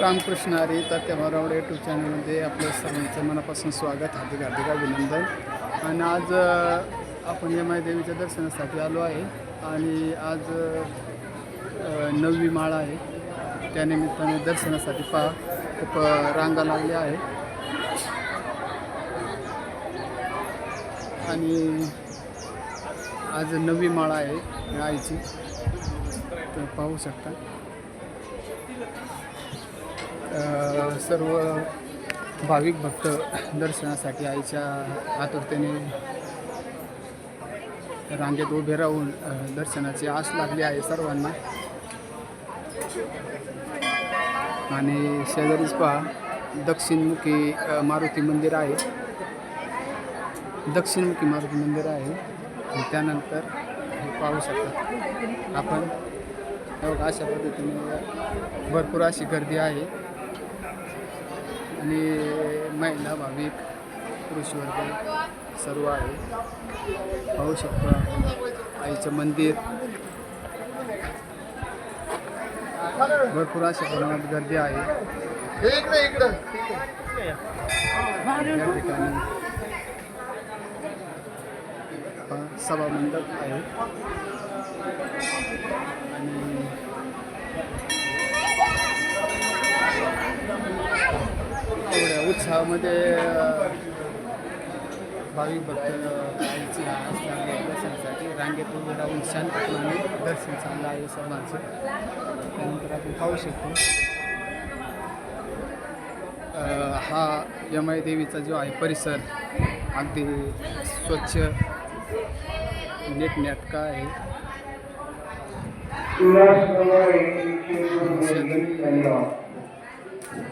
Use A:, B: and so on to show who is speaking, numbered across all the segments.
A: Ramakrishna Hari Tatya Marawade YouTube चॅनलमध्ये आपलं सर्वांचं मनापासून स्वागत हार्दिक हार्दिक अभिनंदन. आणि आज आपण यमाई देवीच्या दर्शनासाठी आलो आहे. आणि आज नववी माळा आहे. त्यानिमित्ताने दर्शनासाठी पा खूप रांगा लागल्या आहे आणि आज नववी माळा आहे आईची. तर पाहू शकता. सर्व भाविक भक्त दर्शनासाठी आईच्या आतुरतेने रांगेत उभे राहून दर्शनाची आस लागली आहे सर्वांना. आणि शेजारीच पहा दक्षिणमुखी मारुती मंदिर आहे. दक्षिणमुखी मारुती मंदिर आहे. त्यानंतर हे पाहू शकता आपण. अशा पद्धतीने भरपूर अशी गर्दी आहे. आणि महिला भाविक पुरुष वर्ग सर्व आहे. पाहू शकतो आईचं मंदिर. भरपूर अशा प्रमाणात गर्दी आहे. या ठिकाणी पहा, सभा मंडप आहे. आणि उत्साहामध्ये भाविक भक्त आईची आस लागली आहे दर्शनासाठी रांगेत उभे राहून शांतपणाने दर्शन चाललं आहे सर्वांचं त्यानंतर आपण पाहू शकतो. हा यमाई देवीचा जो आहे परिसर अगदी स्वच्छ नीटनेटका आहे.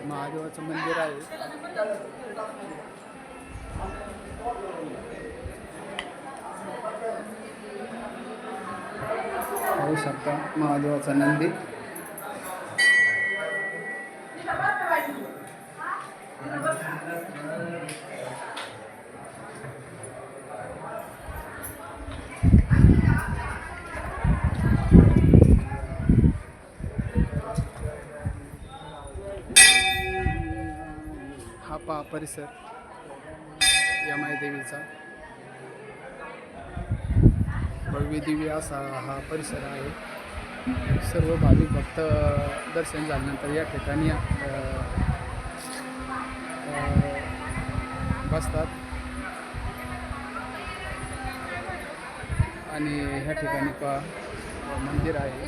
A: महादेवाचं मंदिर आहे. पाहू शकता महादेवाचा नंदी हा पा परिसर यमाई देवीचा भव्य दिव्य असा हा परिसर आहे. सर्व भाविक भक्त दर्शन झाल्यानंतर या ठिकाणी बसतात. आणि ह्या ठिकाणी पा मंदिर आहे.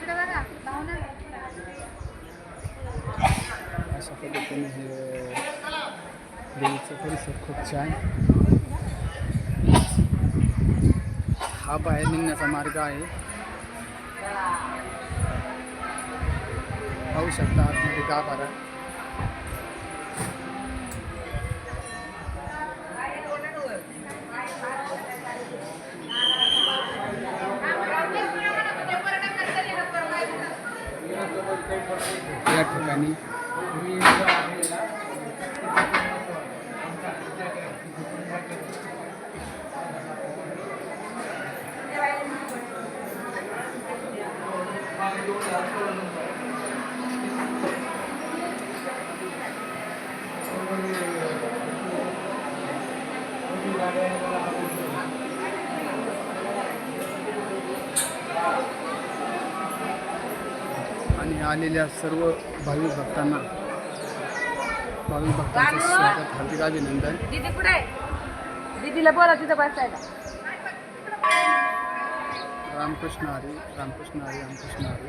A: अशा पद्धतीने हे देवीचं परिसर खूप छान. हा बाहेर निघण्याचा मार्ग आहे. पाहू शकता आतमध्ये गाभारा या ठिकाणी आणि आलेल्या सर्व भाविक भक्तांना भाविक भक्तांचं स्वागत हार्दिक अभिनंदन.
B: दीदी कुठे आहे? दीदीला बोला तिथं बसायला.
A: रामकृष्ण हरी रामकृष्ण हरी रामकृष्ण हरी.